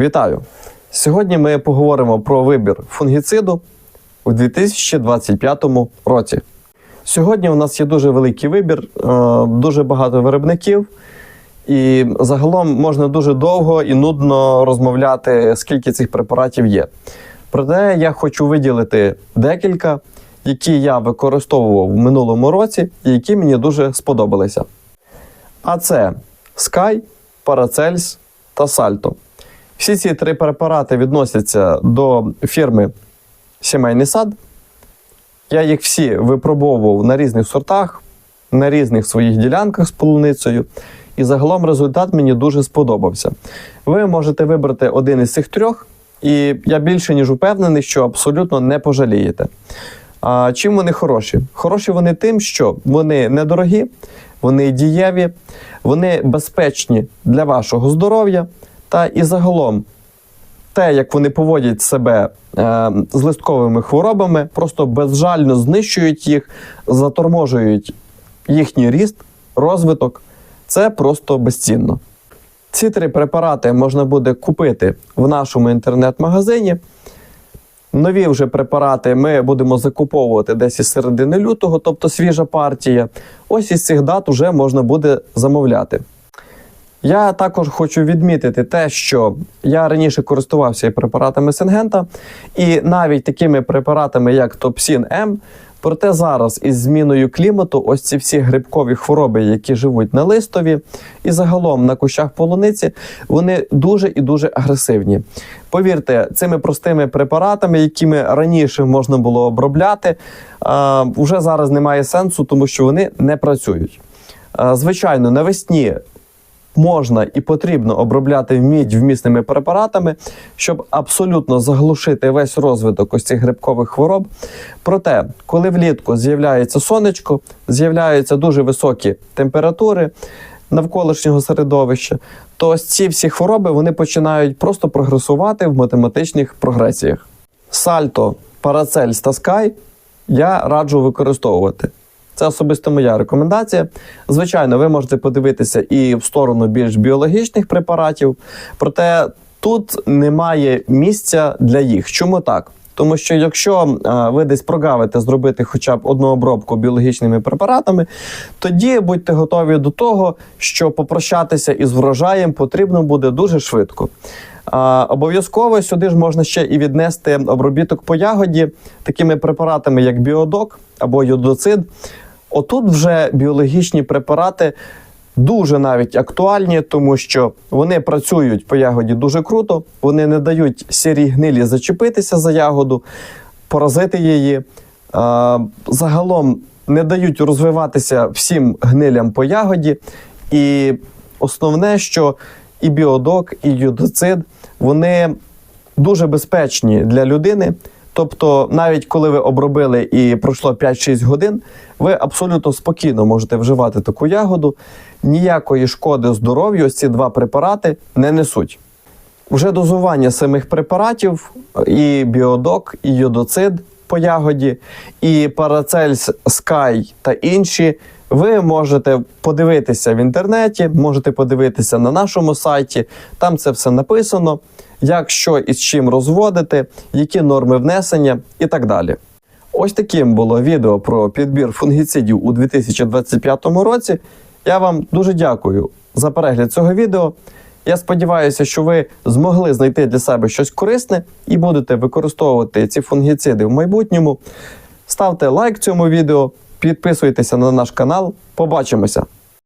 Вітаю! Сьогодні ми поговоримо про вибір фунгіциду у 2025 році. Сьогодні у нас є дуже великий вибір, е, дуже багато виробників, і загалом можна дуже довго і нудно розмовляти, скільки цих препаратів є. Проте я хочу виділити декілька, які я використовував в минулому році і які мені дуже сподобалися. А це Sky, Paracels та Salto. Всі ці три препарати відносяться до фірми Сімейний сад. Я їх всі випробовував на різних сортах, на різних своїх ділянках з полуницею. І загалом результат мені дуже сподобався. Ви можете вибрати один із цих трьох, і я більше ніж упевнений, що абсолютно не пожалієте. А чим вони хороші? Хороші вони тим, що вони недорогі, вони дієві, вони безпечні для вашого здоров'я, та і загалом те, як вони поводять себе е, з листковими хворобами, просто безжально знищують їх, заторможують їхній ріст, розвиток. Це просто безцінно. Ці три препарати можна буде купити в нашому інтернет-магазині. Нові вже препарати ми будемо закуповувати десь із середини лютого, тобто свіжа партія. Ось із цих дат вже можна буде замовляти. Я також хочу відмітити те, що я раніше користувався і препаратами Сингента, і навіть такими препаратами, як Топсін М. Проте зараз із зміною клімату, ось ці всі грибкові хвороби, які живуть на листові, і загалом на кущах полуниці, вони дуже і дуже агресивні. Повірте, цими простими препаратами, якими раніше можна було обробляти, вже зараз немає сенсу, тому що вони не працюють. Звичайно, навесні можна і потрібно обробляти мідь вмісними препаратами, щоб абсолютно заглушити весь розвиток ось цих грибкових хвороб. Проте, коли влітку з'являється сонечко, з'являються дуже високі температури навколишнього середовища, то ось ці всі хвороби вони починають просто прогресувати в математичних прогресіях. Сальто, Парацельс та Скай я раджу використовувати. Це особисто моя рекомендація. Звичайно, ви можете подивитися і в сторону більш біологічних препаратів, проте тут немає місця для їх. Чому так? Тому що якщо ви десь прогавите зробити хоча б одну обробку біологічними препаратами, тоді будьте готові до того, що попрощатися із врожаєм потрібно буде дуже швидко. Обов'язково сюди ж можна ще і віднести обробіток по ягоді такими препаратами, як біодок або йодоцид. Отут вже біологічні препарати дуже навіть актуальні, тому що вони працюють по ягоді дуже круто, вони не дають сірій гнилі зачепитися за ягоду, поразити її. Загалом не дають розвиватися всім гнилям по ягоді. І основне, що і біодок, і юдоцид вони дуже безпечні для людини. Тобто, навіть коли ви обробили і пройшло 5-6 годин, ви абсолютно спокійно можете вживати таку ягоду. Ніякої шкоди здоров'ю ось ці два препарати не несуть. Вже дозування самих препаратів, і біодок, і йодоцид по ягоді, і парацельс Sky та інші. Ви можете подивитися в інтернеті, можете подивитися на нашому сайті. Там це все написано, як що і з чим розводити, які норми внесення і так далі. Ось таким було відео про підбір фунгіцидів у 2025 році. Я вам дуже дякую за перегляд цього відео. Я сподіваюся, що ви змогли знайти для себе щось корисне і будете використовувати ці фунгіциди в майбутньому. Ставте лайк цьому відео, підписуйтеся на наш канал. Побачимося!